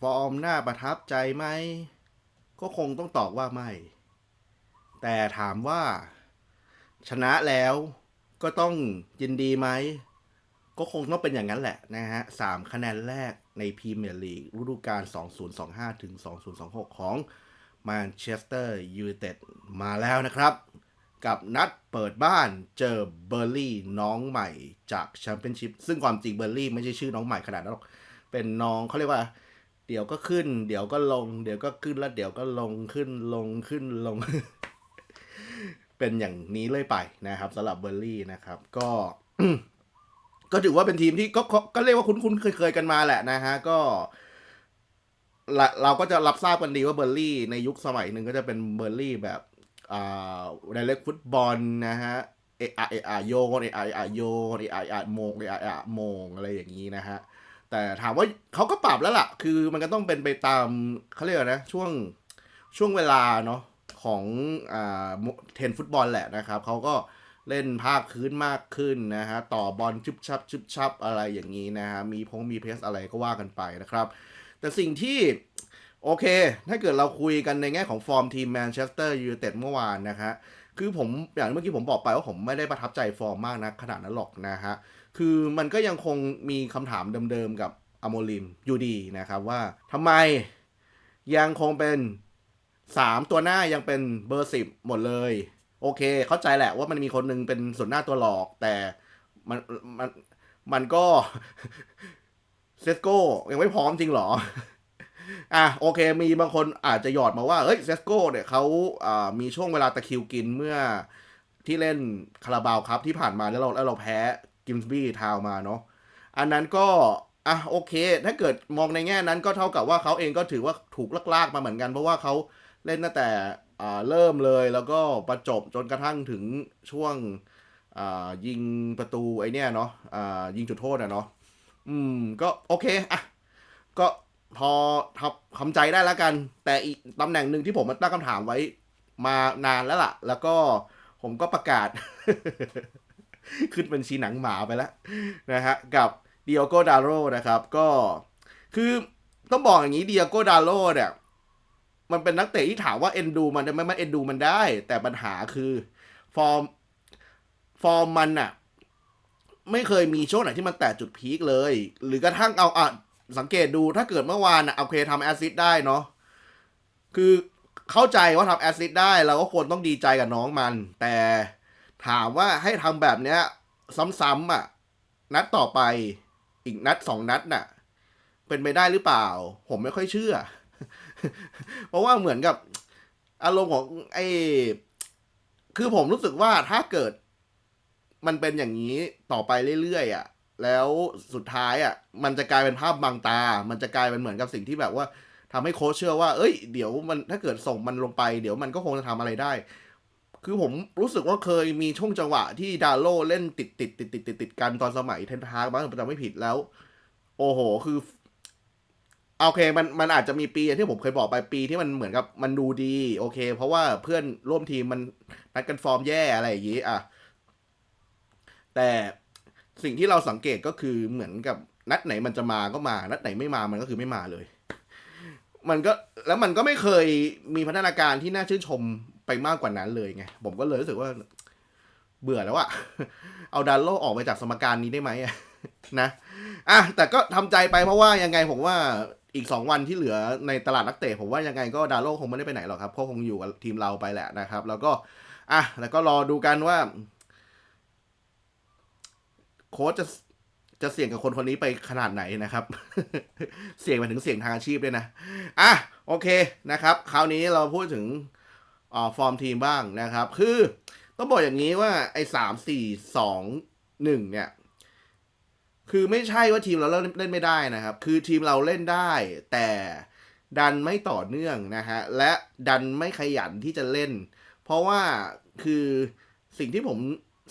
ฟอร์มน่าประทับใจไหม ก็คงต้องตอบว่าไม่ แต่ถามว่า ชนะแล้วก็ต้องยินดีไหม ก็คงต้องเป็นอย่างนั้นแหละนะฮะสามคะแนนแรกในพรีเมียร์ลีกฤดูกาล 2025 ถึง 2026 ของแมนเชสเตอร์ยูไนเต็ดมาแล้วนะครับ กับนัดเปิดบ้านเจอเบอร์ลี่น้องใหม่จากแชมเปี้ยนชิพซึ่งความจริงเบอร์ลี่ไม่ใช่ชื่อน้องใหม่ขนาดนั้นหรอก เป็นน้องเขาเรียกว่า เดี๋ยวก็ขึ้น เดี๋ยวก็ลง เดี๋ยวก็ขึ้นแล้วเดี๋ยวก็ลงขึ้นลงขึ้นลง เป็นอย่างนี้เลยไปนะครับสำหรับเบอร์ลี่นะครับ ก็ ก็ถือว่าเป็นทีมที่ก็ก็ก็เรียกว่าคุ้นๆเคยๆกันมาแหละนะฮะก็เราก็จะรับทราบกันดีว่าเบอร์ลี่ ในยุคสมัยหนึ่งก็จะเป็นเบอร์ลี่แบบอ่าไดเรกฟุตบอลนะฮะเอะอเอะอโยนเอะอเอะอโยนเอะอเอะอโมงเอะอเอะอโมงอะไรอย่างนี้นะฮะ แต่ถามว่าเขาก็ปรับแล้วล่ะ คือมันก็ต้องเป็นไปตามเขาเรียกนะ ช่วงช่วงเวลาเนาะของอ่าเทนฟุตบอลแหละนะครับ เขาก็เล่นภาคพื้นมากขึ้นนะฮะ ต่อบอลชึบชับชึบชับอะไรอย่างนี้นะฮะ มีพงมีเพสอะไรก็ว่ากันไปนะครับ แต่สิ่งที่โอเค ถ้าเกิดเราคุยกันในแง่ของฟอร์มทีมแมนเชสเตอร์ยูไนเต็ดเมื่อวานนะฮะ คือผมอย่างเมื่อกี้ผมบอกไปว่าผมไม่ได้ประทับใจฟอร์มมากนะขนาดนั้นหรอกนะฮะ คือมันก็ยังคงมีคำถามเดิมๆกับอโมลิมอยู่ดีนะครับว่าทำไมยังคงเป็นสามตัวหน้ายังเป็นเบอร์สิบหมดเลย โอเค เข้าใจแหละว่ามันมีคนหนึงเป็นส่วนหน้าตัวหลอก แต่มันมันมันก็เซสโก้ยังไม่พร้อมจริงหรอ อะโอเค มีบางคนอาจจะหยอดมาว่าเฮ้ยเซสโก้เนี่ยเขาอ่ามีช่วงเวลาตะคิวกินเมื่อที่เล่นคาราบาวครับที่ผ่านมาแล้วเราแล้วเราแพ้ กิมส์บี้ทาวมาเนาะอันนั้นก็อะโอเค ถ้าเกิดมองในแง่นั้นก็เท่ากับว่าเขาเองก็ถือว่าถูกลากๆมาเหมือนกัน เพราะว่าเขาเล่นตั้งแต่อ่าเริ่มเลยแล้วก็ประจบจนกระทั่งถึงช่วงอ่ายิงประตูไอเนี้ยเนาะอ่ายิงจุดโทษอะเนาะอืมก็โอเคอะก็พอทำคำใจได้แล้วกัน แต่อีกตำแหน่งหนึ่งที่ผมมาตั้งคำถามไว้มานานแล้วล่ะ แล้วก็ผมก็ประกาศ ขึ้นบัญชีหนังหมาไปแล้วนะฮะกับเดียโกดาโรนะครับ ก็คือต้องบอกอย่างนี้เดียโกดาโรเนี่ย มันเป็นนักเตะที่ถามว่าเอ็นดูมันได้ไหมมันเอ็นดูมันได้ แต่ปัญหาคือฟอร์มฟอร์มมันอะไม่เคยมีช่วงไหนที่มันแตะจุดพีคเลย หรือกระทั่งเอาอะสังเกตดูถ้าเกิดเมื่อวานอะโอเคทำแอซิสต์ได้เนาะคือเข้าใจว่าทำแอซิสต์ได้เราก็ควรต้องดีใจกับน้องมัน แต่ ถามว่าให้ทำแบบเนี้ย ซ้ำๆอะ นัดต่อไปอีกนัดสองนัดน่ะ เป็นไปได้หรือเปล่า ผมไม่ค่อยเชื่อ เพราะว่าเหมือนกับ อารมณ์ของไอ้คือผมรู้สึกว่าถ้าเกิด มันเป็นอย่างนี้ต่อไปเรื่อยๆอะ แล้วสุดท้ายอะ มันจะกลายเป็นภาพบางตา มันจะกลายเป็นเหมือนกับสิ่งที่แบบว่าทำให้โค้ชเชื่อว่า เอ้ย เดี๋ยวมันถ้าเกิดส่งมันลงไป เดี๋ยวมันก็คงจะทำอะไรได้ คือผมรู้สึกว่าเคยมีช่วงจังหวะที่ดาโลเล่นติดติดติดติดติดติดกันตอนสมัยเทนทากบ้างแต่ไม่ผิดแล้ว โอ้โห คือโอเคมันมันอาจจะมีปีที่ผมเคยบอกไปปีที่มันเหมือนกับมันดูดี โอเค เพราะว่าเพื่อนร่วมทีมมันนัดกันฟอร์มแย่อะไรอย่างนี้อะแต่สิ่งที่เราสังเกตก็คือเหมือนกับนัดไหนมันจะมาก็มา นัดไหนไม่มามันก็คือไม่มาเลย มันก็แล้วมันก็ไม่เคยมีพัฒนาการที่น่าชื่นชม ไปมากกว่านั้นเลยไง ผมก็เลยรู้สึกว่า เบื่อแล้วอะเอาดันโลออกไปจากสมการนี้ได้ไหมะนะอะแต่ก็ทำใจไปเพราะว่ายังไงผมว่าอีกสองวันที่เหลือในตลาดนักเตะผมว่ายังไงก็ดาโลคงไม่ได้ไปไหนหรอกครับเขาคงอยู่กับทีมเราไปแหละนะครับ แล้วก็อะแล้วก็รอดูกันว่า โค้ชจะจะเสี่ยงกับคนคนนี้ไปขนาดไหนนะครับ เสี่ยงไปถึงเสี่ยงทางอาชีพด้วยนะ อะ โอเคนะครับ คราวนี้เราพูดถึง ฟอร์มทีมบ้างนะครับ คือต้องบอกอย่างนี้ว่าไอ้สามสี่สองหนึ่งเนี่ย คือไม่ใช่ว่าทีมเราเล่นไม่ได้นะครับ คือทีมเราเล่นได้แต่ดันไม่ต่อเนื่องนะฮะ และดันไม่ขยันที่จะเล่น เพราะว่าคือสิ่งที่ผม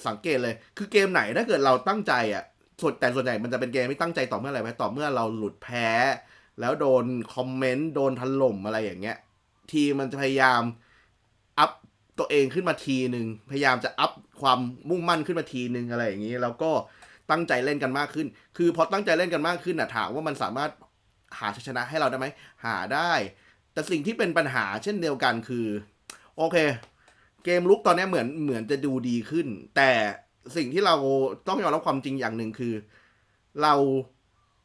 สังเกตเลย คือเกมไหนถ้าเกิดเราตั้งใจอะส่วนแต่ส่วนใหญ่มันจะเป็นเกมไม่ตั้งใจต่อเมื่อไหร่ไหมต่อเมื่อเราหลุดแพ้ แล้วโดนคอมเมนต์โดนถล่มอะไรอย่างเงี้ย ทีมมันจะพยายาม ตัวเองขึ้นมาทีหนึ่งพยายามจะอัพความมุ่งมั่นขึ้นมาทีหนึ่งอะไรอย่างนี้ แล้วก็ตั้งใจเล่นกันมากขึ้น คือพอตั้งใจเล่นกันมากขึ้นน่ะถามว่ามันสามารถหาชัยชนะให้เราได้ไหมหาได้ แต่สิ่งที่เป็นปัญหาเช่นเดียวกันคือ โอเค เกมลุกตอนนี้เหมือนเหมือนจะดูดีขึ้น แต่สิ่งที่เราต้องยอมรับความจริงอย่างหนึ่งคือ เรา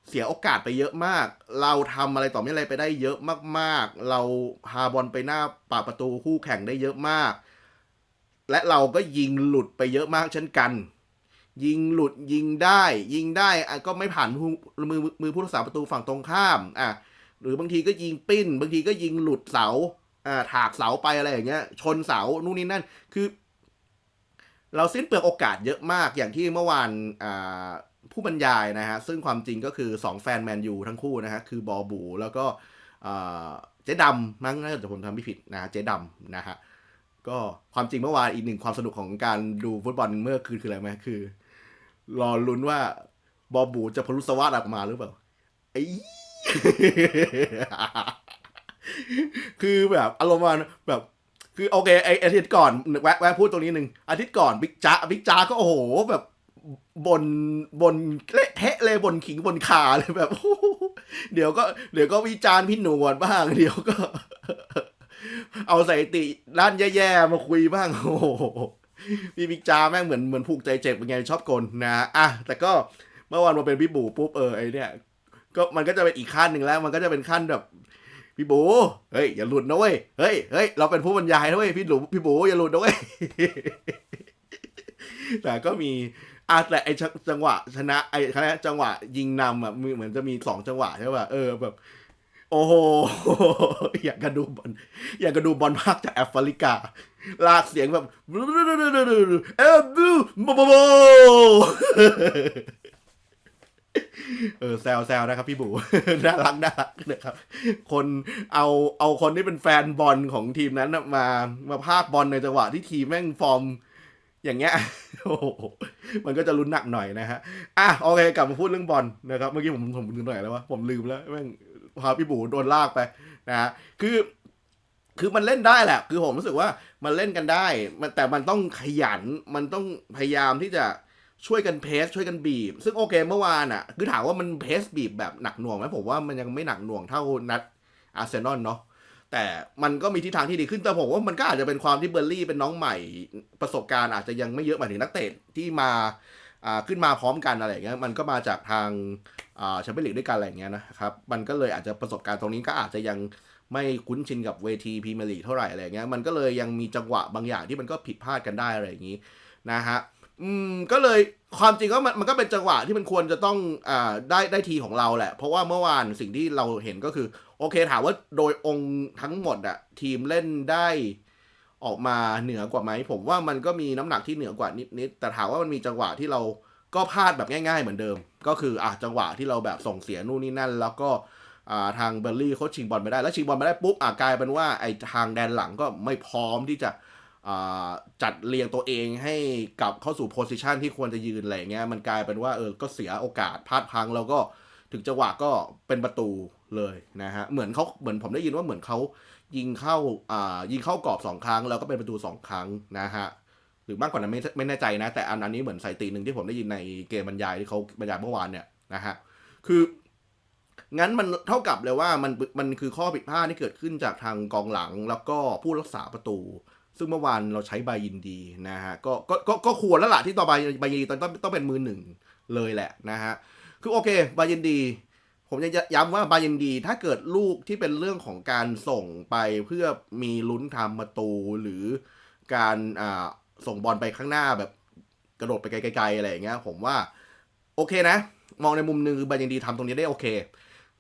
เสียโอกาสไปเยอะมาก เราทำอะไรต่อไม่อะไรไปได้เยอะมากๆ เราพาบอลไปหน้าปากประตูคู่แข่งได้เยอะมาก และเราก็ยิงหลุดไปเยอะมากเช่นกัน ยิงหลุดยิงได้ ยิงได้ก็ไม่ผ่านมือมือมือผู้รักษาประตูฝั่งตรงข้ามอะหรือบางทีก็ยิงปิ้น บางทีก็ยิงหลุดเสาอ่าถากเสาไปอะไรอย่างเงี้ย ชนเสานู่นนี่นั่นคือ เราสิ้นเปลืองโอกาสเยอะมากอย่างที่เมื่อวานอ่า ผู้บรรยายนะฮะซึ่งความจริงก็คือ 2 แฟนแมนยูทั้งคู่นะฮะคือบอบู แล้วก็เจ๊ดำมั้งนะแต่ผมทำไม่ผิดนะฮะเจ๊ดำนะฮะก็ความจริงเมื่อวานอีกหนึ่งความสนุกของการดูฟุตบอลเมื่อคืนคืออะไรไหมคือ รอลุ้นว่าบอบูจะพลุสวัสดออกมาหรือเปล่าไอ้คือแบบอารมณ์มาณแบบคือโอเคไออาทิตย์ก่อนแวะแวะพูดตรงนี้หนึ่งอาทิตย์ก่อนบิ๊กจ้าบิ๊กจ้าก็โอ้โหแบบ บนบนเละเทะเลยบนขิงบนขาเลยแบบเดี๋ยวก็เดี๋ยวก็วิจารณ์พี่หนวดบ้าง เดี๋ยวก็ เอาสถิติด้านแย่ๆมาคุยบ้างโอ้โหพี่บิ๊กจ้าแม่งเหมือนเหมือนผูกใจเจ็บเป็นไงชอบกลนะอะแต่ก็เมื่อวานมาเป็นพี่บูปุ๊บเออไอเนี่ย ก็มันก็จะเป็นอีกขั้นหนึ่งแล้ว มันก็จะเป็นขั้นแบบพี่บูเฮ้ยอย่าหลุดนะเว้ยเฮ้ยเฮ้ยเราเป็นผู้บรรยายนะเว้ยพี่หลุพี่บูอย่าหลุดนะเว้ยแต่ก็มี อะแต่ไอจังจังหวะ ชนะไอคณะจังหวะ ยิงนำอะมีเหมือนจะมีสองจังหวะใช่ป่ะเออแบบ โอ้โห อยากกระดูบอลอยากกระดูบอลภาคจากแอฟริกา ลากเสียงแบบเออบูบโบบเออแซวแซวนะครับพี่บูน่ารักน่ารักนะครับ คนเอาเอาคนที่เป็นแฟนบอลของทีมนั้นมามาพากบอลในจังหวะที่ทีมแม่งฟอร์ม อย่างเงี้ยโอ้โหมันก็จะลุ้นหนักหน่อยนะฮะอะโอเคกลับมาพูดเรื่องบอลนะครับเมื่อกี้ผมผมลืมตรงไหนแล้ววะผมลืมแล้วแม่งพาพี่บูโดนลากไปนะฮะคือ คือมันเล่นได้แหละ คือผมรู้สึกว่ามันเล่นกันได้มันแต่มันต้องขยันมันต้องพยายามที่จะช่วยกันเพสช่วยกันบีบ ซึ่งโอเคเมื่อวานอะ คือถามว่ามันเพสบีบแบบหนักหน่วงไหมผมว่ามันยังไม่หนักหน่วงเท่านัดอาร์เซนอลเนาะ แต่มันก็มีทิศทางที่ดีขึ้นแต่ผมว่ามันก็อาจจะเป็นความที่เบอร์ลี่เป็นน้องใหม่ประสบการณ์อาจจะยังไม่เยอะหมายถึงนักเตะที่มาอ่าขึ้นมาพร้อมกันอะไรอย่างเงี้ยมันก็มาจากทางอ่าแชมเปี้ยนลีกด้วยกันอะไรอย่างเงี้ยนะครับมันก็เลยอาจจะประสบการณ์ตรงนี้ก็อาจจะยังไม่คุ้นชินกับเวทีพรีเมียร์ลีกเท่าไหร่อะไรเงี้ยมันก็เลยยังมีจังหวะบางอย่างที่มันก็ผิดพลาดกันได้อะไรอย่างงี้นะฮะอืมก็เลยความจริงก็มันมันก็เป็นจังหวะที่มันควรจะต้องอ่าได้ได้ทีของเราแหละ เพราะว่าเมื่อวานสิ่งที่เราเห็นก็คือ โอเคถามว่าโดยองค์ทั้งหมดอะทีมเล่นได้ออกมาเหนือกว่าไหม ผมว่ามันก็มีน้ำหนักที่เหนือกว่านิดๆแต่ถามว่ามันมีจังหวะที่เราก็พลาดแบบง่ายๆเหมือนเดิม ก็คืออะจังหวะที่เราแบบส่งเสียนู่นนี่นั่น แล้วก็อ่าทางเบอร์ลี่เขาชิงบอลไปได้แล้วชิงบอลไปได้ปุ๊บอะกลายเป็นว่าไอ้ทางแดนหลังก็ไม่พร้อมที่จะอ่าจัดเรียงตัวเองให้กลับเข้าสู่โพสิชันที่ควรจะยืนอะไรเงี้ยมันกลายเป็นว่าเออก็เสียโอกาสพลาดพลังแล้วก็ ถึงจังหวะก็เป็นประตูเลยนะฮะเหมือนเขาเหมือนผมได้ยินว่าเหมือนเขายิงเข้าอ่ายิงเข้ากรอบสองครั้ง แล้วก็เป็นประตูสองครั้งนะฮะหรือมากกว่านั้นไม่ไม่แน่ใจนะ แต่อันอันนี้เหมือนสถิติหนึ่งที่ผมได้ยินในเกมบรรยายที่เขาบรรยายเมื่อวานเนี่ยนะฮะคืองั้นมันเท่ากับเลยว่ามันมันคือข้อผิดพลาดที่เกิดขึ้นจากทางกองหลังแล้วก็ผู้รักษาประตู ซึ่งเมื่อวานเราใช้ใบยินดีนะฮะก็ก็ก็ควรแล้วล่ะที่ต่อบายิบยินดีต้องต้องต้องเป็นมือหนึ่งเลยแหละนะฮะ คือโอเค บายินดี ผมจะย้ำว่าบายินดี ถ้าเกิดลูกที่เป็นเรื่องของการส่งไปเพื่อมีลุ้นทำประตูหรือการอ่าส่งบอลไปข้างหน้าแบบกระโดดไปไกลๆอะไรอย่างเงี้ย ผมว่าโอเคนะ มองในมุมหนึงคือบายินดีทำตรงนี้ได้โอเค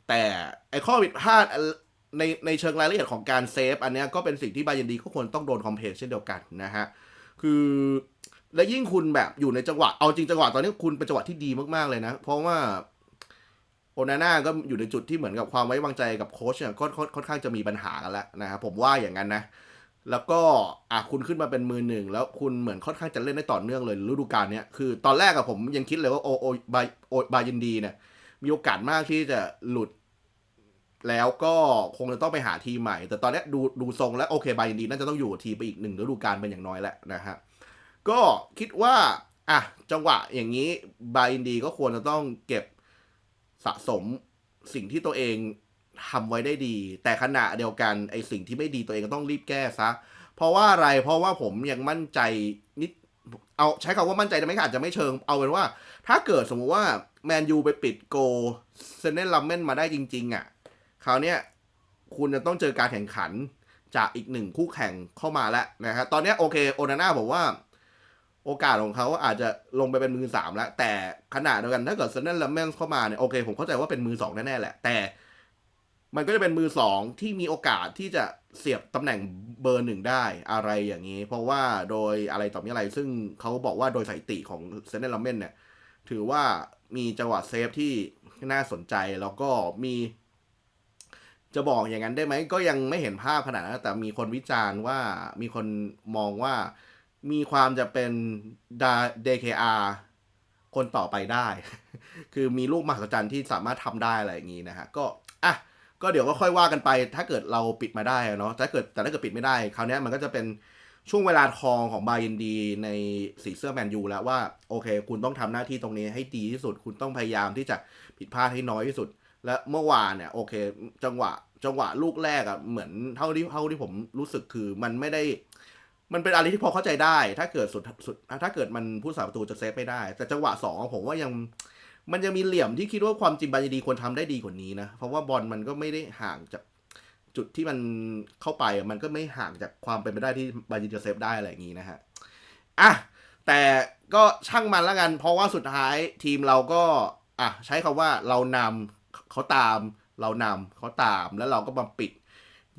แต่ไอ้ข้อผิดพลาดในในเชิงรายละเอียดของการเซฟอันนี้ก็เป็นสิ่งที่บายันดีก็ควรต้องโดนคอมเพลนเช่นเดียวกันนะฮะ คือ และยิ่งคุณแบบอยู่ในจังหวะเอาจริงจังหวะตอนนี้คุณเป็นจังหวะที่ดีมากๆเลยนะ เพราะว่าโอนาน่าก็อยู่ในจุดที่เหมือนกับความไว้วางใจกับโค้ชเนี่ยก็ค่อนค่อนข้างจะมีปัญหากันแล้วนะครับผมว่าอย่างนั้นนะ แล้วก็อะคุณขึ้นมาเป็นมือหนึ่ง แล้วคุณเหมือนค่อนข้างจะเล่นได้ต่อเนื่องเลยฤดูกาลนี้คือตอนแรกอะผมยังคิดเลยว่าโอโอบาโอบายันดีเนี่ยมีโอกาสมากที่จะหลุด แล้วก็คงจะต้องไปหาทีมใหม่ แต่ตอนนี้ดูดูทรงแล้วโอเคบายินดีน่าจะต้องอยู่ทีไปอีกหนึ่งฤดูกาลเป็นอย่างน้อยแล้วนะฮะ ก็คิดว่าอะจังหวะอย่างนี้บายินดีก็ควรจะต้องเก็บสะสมสิ่งที่ตัวเองทำไว้ได้ดี แต่ขณะเดียวกันไอสิ่งที่ไม่ดีตัวเองก็ต้องรีบแก้ซะ เพราะว่าอะไรเพราะว่าผมยังมั่นใจนิดเอาใช้คำว่ามั่นใจแต่ไม่อาจจะไม่เชิง เอาเป็นว่า ถ้าเกิดสมมุติว่าแมนยูไปปิดโกเซนเนลลัมเมนมาได้จริง ๆอะคราวเนี้ยคุณจะต้องเจอการแข่งขันจากอีกหนึ่งคู่แข่งเข้ามาแล้วนะฮะตอนนี้โอเคโอนาน่าบอกว่า โอกาสของเขาอาจจะลงไปเป็นมือสามแล้ว แต่ขนาดเดียวกันถ้าเกิดเซนเนลัมเมนเข้ามาเนี่ยโอเค ผมเข้าใจว่าเป็นมือสองแน่ๆแหละ แต่ มันก็จะเป็นมือสองที่มีโอกาสที่จะเสียบตำแหน่งเบอร์หนึ่งได้อะไรอย่างนี้ เพราะว่าโดยอะไรต่อมีอะไร ซึ่งเขาบอกว่าโดยสถิติของเซนเนลัมเมนเนี่ย ถือว่ามีจังหวะเซฟที่น่าสนใจแล้วก็มีจะบอกอย่างนั้นได้ไหมก็ยังไม่เห็นภาพขนาดนั้นแต่มีคนวิจารณ์ว่ามีคนมองว่า มีความจะเป็นดา DKR คนต่อไปได้ คือมีลูกมหัศจรรย์ที่สามารถทำได้อะไรอย่างนี้นะฮะ ก็อะก็เดี๋ยวก็ค่อยว่ากันไป ถ้าเกิดเราปิดมาได้เนาะถ้าเกิดแต่ถ้าเกิดปิดไม่ได้ คราวนี้มันก็จะเป็นช่วงเวลาทองของบายินดีในสีเสื้อแมนยูแล้วว่า โอเค คุณต้องทำหน้าที่ตรงนี้ให้ดีที่สุด คุณต้องพยายามที่จะผิดพลาดให้น้อยที่สุด และเมื่อวานเนี่ยโอเค จังหวะ จังหวะลูกแรกอะเหมือนเท่าที่เท่าที่ผมรู้สึกคือมันไม่ได้ มันเป็นอะไรที่พอเข้าใจได้ ถ้าเกิดสุดสุดถ้าเกิดมันผู้สาประตูจะเซฟไม่ได้ แต่จังหวะสองผมว่ายังมันยังมีเหลี่ยมที่คิดว่าความจริงบายีดีควรทำได้ดีกว่านี้นะ เพราะว่าบอลมันก็ไม่ได้ห่างจากจุดที่มันเข้าไปมันก็ไม่ห่างจากความเป็นไปได้ที่บายีจะเซฟได้อะไรอย่างนี้นะฮะอะแต่ก็ช่างมันล้วกัน เพราะว่าสุดท้ายทีมเราก็อะใช้คำว่าเรานำเขาตาม เรานำเขาตามแล้วเราก็มาปิด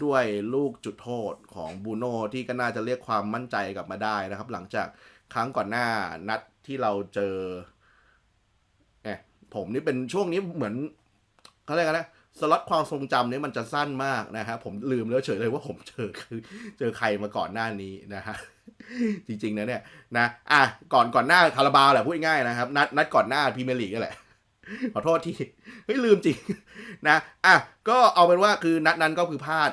ด้วยลูกจุดโทษของบูโน่ที่ก็น่าจะเรียกความมั่นใจกลับมาได้นะครับ หลังจากครั้งก่อนหน้านัดที่เราเจอเนี่ยผมนี่เป็นช่วงนี้เหมือนเขาเรียกกันนะสล็อตความทรงจำนี่มันจะสั้นมากนะฮะผมลืมแล้วเฉยเลยว่าผมเจอคือเจอใครมาก่อนหน้านี้นะฮะจริงๆนะเนี่ยนะอะก่อนก่อนหน้าคาราบาวแหละพูดง่ายนะครับ นัดนัดก่อนหน้าพรีเมียร์ลีกนั่นแหละขอโทษที่เฮ้ยลืมจริงนะอะก็เอาเป็นว่าคือนัดนั้นก็คือพลาด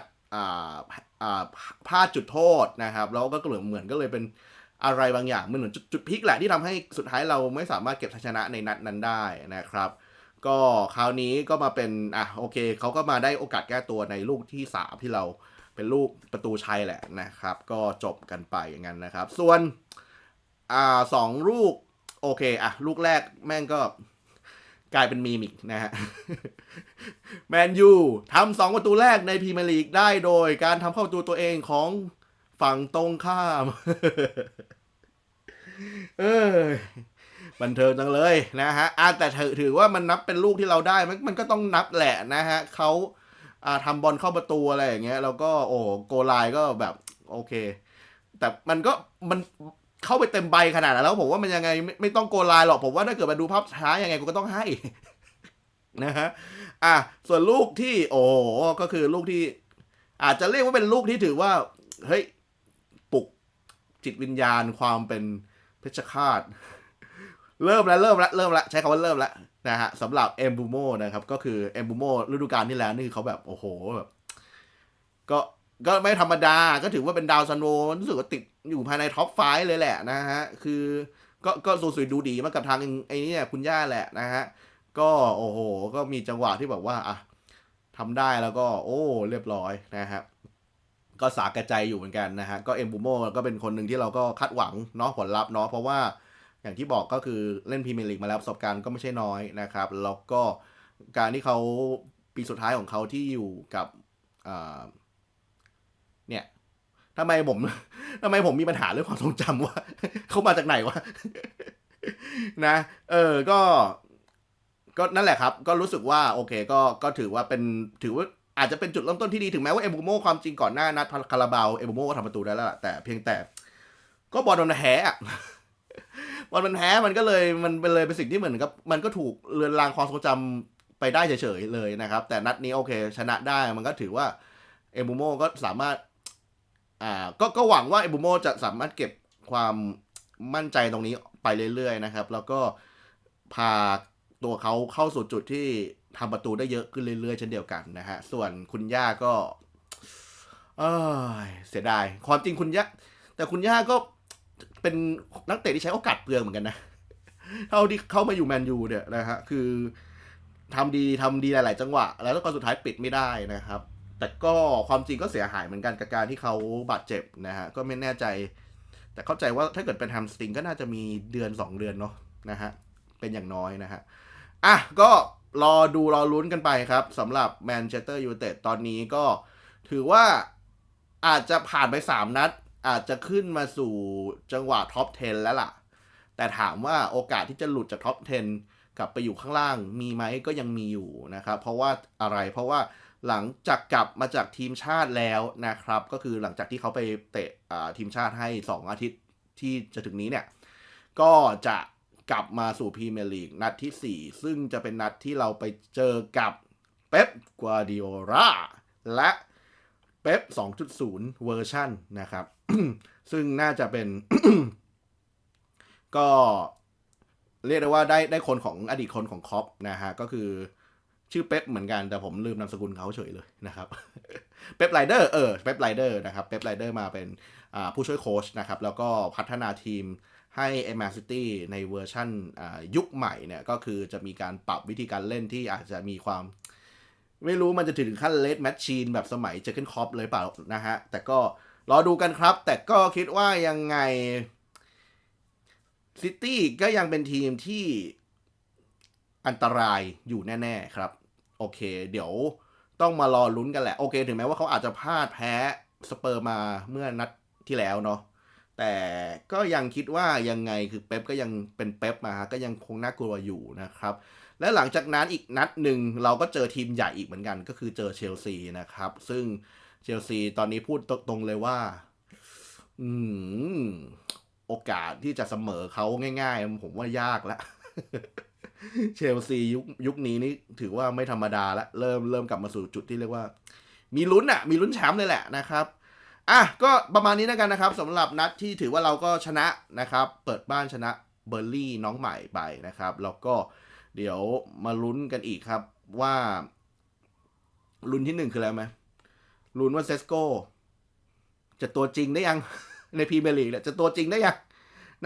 พลาดจุดโทษนะครับ แล้วก็เหมือเหมือนก็เลยเป็นอะไรบางอย่างมันเหมือนจุดพลิกแหละที่ทำให้สุดท้ายเราไม่สามารถเก็บชัยชนะในนัดนั้นได้นะครับ ก็คราวนี้ก็มาเป็นอะโอเคเขาก็มาได้โอกาสแก้ตัวในลูกที่สามที่เราเป็นลูกประตูชัยแหละนะครับ ก็จบกันไปอย่างนั้นนะครับ ส่วนอ่าสองลูกโอเคอะลูกแรกแม่งก็ กลายเป็นมีมิกนะฮะ แมนยูทำสองประตูแรกในพรีเมียร์ลีกได้โดยการทำเข้าประตูตัวเองของฝั่งตรงข้าม เออบันเทิงจังเลยนะฮะอะแต่ถือถือว่ามันนับเป็นลูกที่เราได้มันมันก็ต้องนับแหละนะฮะเขาอ่าทำบอลเข้าประตูอะไรอย่างเงี้ย แล้วก็โอ้โกไลน์ก็แบบ โอเค แต่มันก็มัน เข้าไปเต็มใบขนาดนั้นแล้วผมว่ามันยังไงไม่ไม่ต้องโกลน์หรอกผมว่าถ้าเกิดมาดูภาพช้ายังไงกูก็ต้องให้ นะฮะอะส่วนลูกที่ โอ้โหก็คือลูกที่ อาจจะเรียกว่าเป็นลูกที่ถือว่า เฮ้ยปลุกจิตวิญญาณความเป็นเพชฌฆาตเริ่มแล้วเริ่มแล้วเริ่มแล้วใช้คำว่าเริ่มแล้วนะฮะสำหรับเอมบูโมนะครับ ก็คือเอมบูโมฤดูกาลที่แล้วนี่คือเขาแบบ โอ้โหแบบก็ ก็ไม่ธรรมดาก็ถือว่าเป็นดาวซันโวรู้สึกว่าติดอยู่ภายในท็อปไฟเลยแหละนะฮะ คือก็ก็สูสวยดูดีมากับทางไอ้นี่คุณย่าแหละนะฮะ ก็โอ้โห ก็มีจังหวะที่แบบว่าอะทำได้แล้วก็ โอ้เรียบร้อยนะฮะก็สาแก่ใจอยู่เหมือนกันนะฮะ ก็เอ็มบูโมก็เป็นคนหนึ่งที่เราก็คาดหวังเนาะผลลัพธ์เนาะเพราะว่าอย่างที่บอกก็คือเล่นพรีเมียร์ลีกมาแล้วประสบการณ์ก็ไม่ใช่น้อยนะครับแล้วก็การที่เขาปีสุดท้ายของเขาที่อยู่กับอ่า ทำไมผมทำไมผมมีปัญหาเรื่องความทรงจำว่าเขามาจากไหนวะนะ เออก็ ก็นั่นแหละครับ ก็รู้สึกว่า โอเค ก็ก็ถือว่าเป็นถือว่าอาจจะเป็นจุดเริ่มต้นที่ดีถึงแม้ว่าเอมบูโมความจริงก่อนหน้านัดคาราบาวเอมบูโมก็ทำประตูได้แล้วล่ะแต่เพียงแต่ ก็บอลมันแพ้อะบอลมันแพ้มันก็เลยมันเป็นเลยเป็นสิ่งที่เหมือนกับ มันก็ถูกเลือนลางความทรงจำไปได้เฉยๆเลยนะครับ แต่นัดนี้โอเค ชนะได้มันก็ถือว่าเอมบูโมก็สามารถ อ่าก็ก็หวังว่าเอบูโมจะสามารถเก็บความมั่นใจตรงนี้ไปเรื่อยๆนะครับ แล้วก็พาตัวเขาเข้าสู่จุดที่ทำประตูได้เยอะขึ้นเรื่อยๆเช่นเดียวกันนะฮะ ส่วนคุณย่าก็เอยเสียดาย ความจริงคุณย่าแต่คุณย่าก็เป็นนักเตะที่ใช้โอกาสเปลืองเหมือนกันนะ เท่าที่เข้ามาอยู่แมนยูเนี่ยนะฮะ คือทำดีทำดีหลาย ๆ จังหวะ แล้วก็สุดท้ายปิดไม่ได้นะครับ แต่ก็ความจริงก็เสียหายเหมือนกันกับการที่เขาบาดเจ็บนะฮะก็ไม่แน่ใจ แต่เข้าใจว่าถ้าเกิดเป็นแฮมสตริงก็น่าจะมีเดือน 2 เดือนเนาะนะฮะเป็นอย่างน้อยนะฮะอะก็รอดูรอลุ้นกันไปครับสำหรับแมนเชสเตอร์ยูไนเต็ดตอนนี้ก็ถือว่าอาจจะผ่านไป 3 นัด อาจจะขึ้นมาสู่จังหวะท็อป 10 แล้วล่ะ แต่ถามว่าโอกาสที่จะหลุดจากท็อป 10 กลับไปอยู่ข้างล่างมีไหมก็ยังมีอยู่นะครับเพราะว่าอะไรเพราะว่า หลังจากกลับมาจากทีมชาติแล้วนะครับ ก็คือหลังจากที่เขาไปเตะทีมชาติให้ 2 อาทิตย์ที่จะถึงนี้เนี่ย ก็จะกลับมาสู่พรีเมียร์ลีกนัดที่ 4 ซึ่งจะเป็นนัดที่เราไปเจอกับเป๊ปกัวดิโอราและเป๊ป2.0 เวอร์ชันนะครับ ซึ่งน่าจะเป็นก็เรียกได้ว่าได้ได้คนของอดีตคนของคอปนะฮะ ก็คือ ชื่อเป๊ปเหมือนกันแต่ผมลืมนามสกุลเขาเฉยเลยนะครับ เป๊ปไรเดอร์เออเป๊ปไรเดอร์นะครับเป๊ปไรเดอร์มาเป็นผู้ช่วยโค้ชนะครับ แล้วก็พัฒนาทีมให้เอมาซิตี้ในเวอร์ชั่นยุคใหม่เนี่ย ก็คือจะมีการปรับวิธีการเล่นที่อาจจะมีความ ไม่รู้มันจะถึงขั้นเลดแมชชีนแบบสมัยเจอเกนคอปเลยเปล่านะฮะ แต่ก็รอดูกันครับ แต่ก็คิดว่ายังไงซิตี้ก็ยังเป็นทีมที่ อันตรายอยู่แน่ ๆ ครับ โอเค เดี๋ยวต้องมารอลุ้นกันแหละ โอเค ถึงแม้ว่าเขาอาจจะพลาดแพ้สเปอร์มาเมื่อนัดที่แล้วเนาะแต่ก็ยังคิดว่ายังไงคือเป๊ปก็ยังเป็นเป๊ปมาฮะก็ยังคงน่ากลัวอยู่นะครับ และหลังจากนั้นอีกนัดหนึ่งเราก็เจอทีมใหญ่อีกเหมือนกัน ก็คือเจอเชลซีนะครับ ซึ่งเชลซีตอนนี้พูดตรงๆเลยว่า อืมโอกาสที่จะเสมอเขาง่าย ๆ ผมว่ายากแล้ว เชลซียุคยุคนี้นี่ถือว่าไม่ธรรมดาล้วเริ่มเริ่มกลับมาสู่จุดที่เรียกว่า มีลุ้นอะมีลุ้นแชมป์เลยแหละนะครับอะก็ประมาณนี้แล้วกันนะครับสำหรับนัดที่ถือว่าเราก็ชนะนะครับ เปิดบ้านชนะเบอร์ลี่น้องใหม่ไปนะครับ แล้วก็เดี๋ยวมาลุ้นกันอีกครับว่าลุ้นที่หนึ่งคืออะไรไหมลุ้นว่าเซสโกจะตัวจริงได้ยังในพรีเมียร์ลีกเนี่ยจะตัวจริงได้ยัง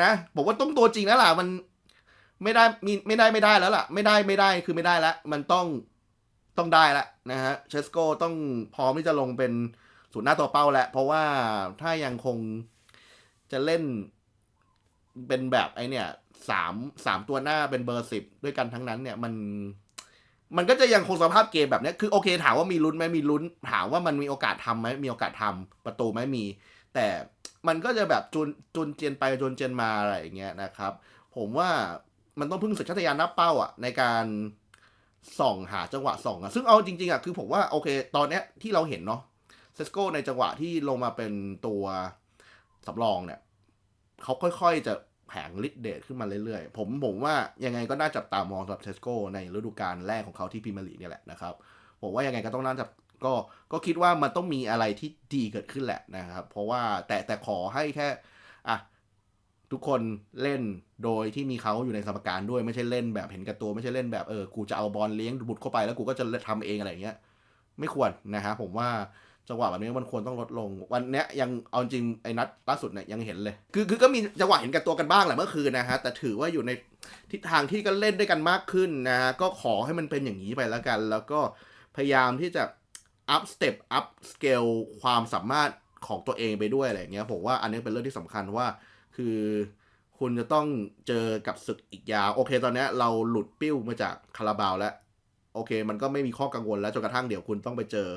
นะผมว่าต้องตัวจริงแล้วล่ะมัน ไม่ได้มีไม่ได้ไม่ได้แล้วล่ะ ไม่ได้ไม่ได้คือไม่ได้แล้วมันต้องต้องได้ละนะฮะเชสโกต้องพร้อมที่จะลงเป็นศูนย์หน้าตัวเป้าแล้วเพราะว่าถ้ายังคงจะเล่นเป็นแบบไอเนี่ยสามสามตัวหน้าเป็นเบอร์สิบด้วยกันทั้งนั้นเนี่ยมัน มันก็จะยังคงสภาพเกมแบบนี้คือโอเค ถามว่ามีลุ้นไหมมีลุ้น ถามว่ามันมีโอกาสทำไหมมีโอกาสทำประตูไหมมี แต่มันก็จะแบบจุนจุนเจียนไปจุนเจียนมาอะไรอย่างเงี้ยนะครับ ผมว่า มันต้องพึ่งสัญชาตญาณนับเป้าอะในการส่องหาจังหวะส่องอะซึ่งเอาจริงๆอะคือผมว่าโอเค ตอนเนี้ยที่เราเห็นเนาะเซสโกในจังหวะที่ลงมาเป็นตัวสำรองเนี่ยเขาค่อยๆจะแผงลิดเดทขึ้นมาเรื่อยๆ ผมผมว่ายังไงก็น่าจับตามองสำหรับเซสโกในฤดูกาลแรกของเขาที่พรีเมียร์ลีกเนี่ยแหละนะครับ ผมว่ายังไงก็ต้องน่าจะก็ก็คิดว่ามันต้องมีอะไรที่ดีเกิดขึ้นแหละนะครับ เพราะว่าแต่แต่ขอให้แค่อะ ทุกคนเล่นโดยที่มีเขาอยู่ในสมการด้วยไม่ใช่เล่นแบบเห็นกับตัวไม่ใช่เล่นแบบเออกูจะเอาบอลเลี้ยงบุดเข้าไปแล้วกูก็จะทำเองอะไรอย่างเงี้ย ไม่ควรนะฮะผมว่าจังหวะแบบนี้มันควรต้องลดลง วันเนี้ยยังเอาจริงไอ้นัดล่าสุดเนี่ยยังเห็นเลย คือคือก็มีจังหวะเห็นกับตัวกันบ้างแหละเมื่อคืนนะฮะแต่ถือว่าอยู่ในทิศทางที่ก็เล่นด้วยกันมากขึ้นนะฮะก็ขอให้มันเป็นอย่างนี้ไปแล้วกัน แล้วก็พยายามที่จะ up step up scale ความสามารถ ของตัวเองไปด้วยอะไรอย่างเงี้ยผมว่าอันนี้เป็นเรื่องที่สำคัญว่า คือคุณจะต้องเจอกับศึกอีกยาวโอเค ตอนนี้เราหลุดปิ้วมาจากคาราบาวแล้ว โอเค มันก็ไม่มีข้อกังวลแล้วจนกระทั่งเดี๋ยวคุณต้องไปเจอ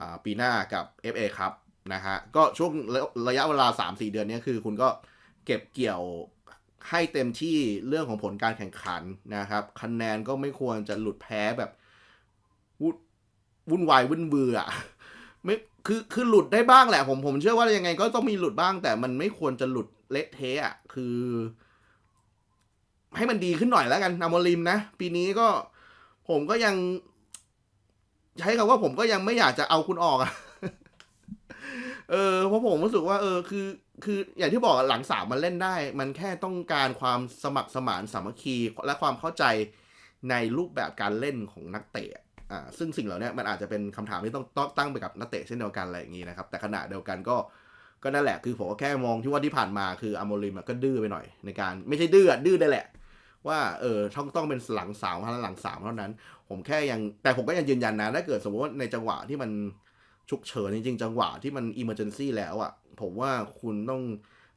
อปีหน้ากับ FA ครับนะฮะก็ช่วงระยะเวลา 3-4 เดือนนี้คือคุณก็เก็บเกี่ยวให้เต็มที่เรื่องของผลการแข่งขันนะครับ คะแนนก็ไม่ควรจะหลุดแพ้แบบวุ่นวุ่นวายวุ่นเบื่อไม่ คือคือหลุดได้บ้างแหละ ผมผมเชื่อว่ายังไงก็ต้องมีหลุดบ้าง แต่มันไม่ควรจะหลุดเละเทะอะคือ ให้มันดีขึ้นหน่อยแล้วกันอามริมนะ ปีนี้ก็ ผมก็ยัง ใช้คำว่าผมก็ยังไม่อยากจะเอาคุณออกอะเออเพราะผมรู้สึกว่า เออ คือ คืออย่างที่บอกหลังสามมันเล่นได้ มันแค่ต้องการความสมัครสมานสามัคคีและความเข้าใจในรูปแบบการเล่นของนักเตะ อ่าซึ่งสิ่งเหล่านี้มันอาจจะเป็นคำถามที่ต้องตั้งไปกับนักเตะเช่นเดียวกันอะไรอย่างนี้นะครับ แต่ขณะเดียวกันก็ก็นั่นแหละคือผมก็แค่มองที่ว่าที่ผ่านมาคืออโมริมก็ดื้อไปหน่อยในการไม่ใช่ดื้อดื้อได้แหละ ว่าเออต้องต้องเป็นหลังสามเท่านั้นหลังสามเท่านั้น ผมแค่ยังแต่ผมก็ยังยืนยันนะถ้าเกิดสมมติว่าในจังหวะที่มันฉุกเฉินจริงๆจังหวะที่มันอิมเมอร์เจนซี่แล้วอะ่ะผมว่าคุณต้อง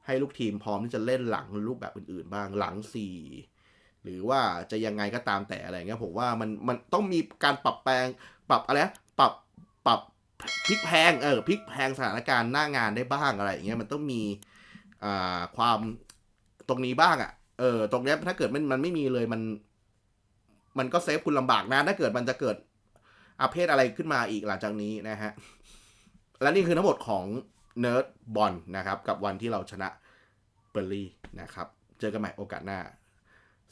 ให้ลูกทีมพร้อมที่จะเล่นหลังรูปแบบอื่นๆบ้างหลังสี่ หรือว่าจะยังไงก็ตามแต่อะไรเงี้ยผมว่ามันมันต้องมีการปรับแปลงปรับอะไรปรับปรับพลิกแพงเออพลิกแพงสถานการณ์หน้างานได้บ้างอะไรอย่างเงี้ยมันต้องมีอ่าความตรงนี้บ้างอะ่ะเออตรงนี้ถ้าเกิดมันมันไม่มีเลยมัน มันก็เซฟคุณลำบากนะถ้าเกิดมันจะเกิดอาเพศอะไรขึ้นมาอีกหลังจากนี้นะฮะและนี่คือทั้งหมดของเนิร์ดบอลนะครับ กับวันที่เราชนะเบอร์ลี่นะครับ เจอกันใหม่โอกาสหน้า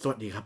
สวัสดีครับ